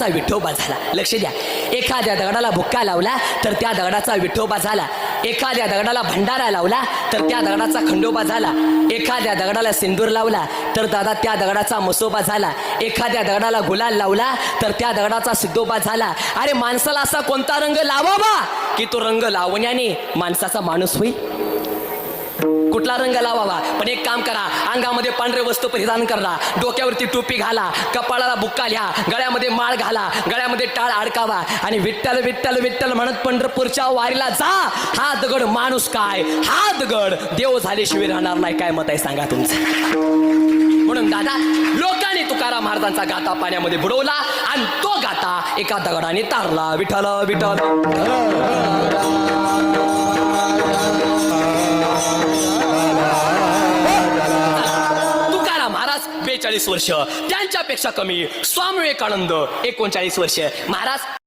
चा विठोबा झाला. लक्ष द्या. एखाद्या दगडाला भुक्का लावला तर त्या दगडाचा विठोबा झाला. एखाद्या दगडाला भंडारा लावला तर त्या दगडाचा खंडोबा झाला. एखाद्या दगडाला सिंदूर लावला तर दादा त्या दगडाचा मसोबा झाला. एखाद्या दगडाला गुलाल लावला तर त्या दगडाचा सिद्धोबा झाला. अरे माणसाला असा कोणता रंग लावावा? की तो रंग लावण्याने माणसाचा माणूस होईल? कुठला रंग लावावा? पण एक काम करा. अंगामध्ये पांढरे वस्तू परिधान करा. डोक्यावरती टोपी घाला. कपाळाला बुक्का लिहा. गळ्यामध्ये माळ घाला. गळ्यामध्ये टाळ अडकावा. आणि विठ्ठल विठ्ठल विठ्ठल म्हणत पंढरपूरच्या वारीला जा. हा दगड माणूस काय? हा दगड देव झाल्याशिवाय राहणार नाही. काय मत आहे सांगा तुमचं? म्हणून दादा लोकांनी तुकाराम महाराजांचा गाता पाण्यामध्ये बुडवला आणि तो गाता एका दगडाने तारला. विठ्ठल विठ्ठल. बेचाळीस वर्ष त्यांच्यापेक्षा कमी. स्वामी विवेकानंद एकोणचाळीस वर्ष. महाराज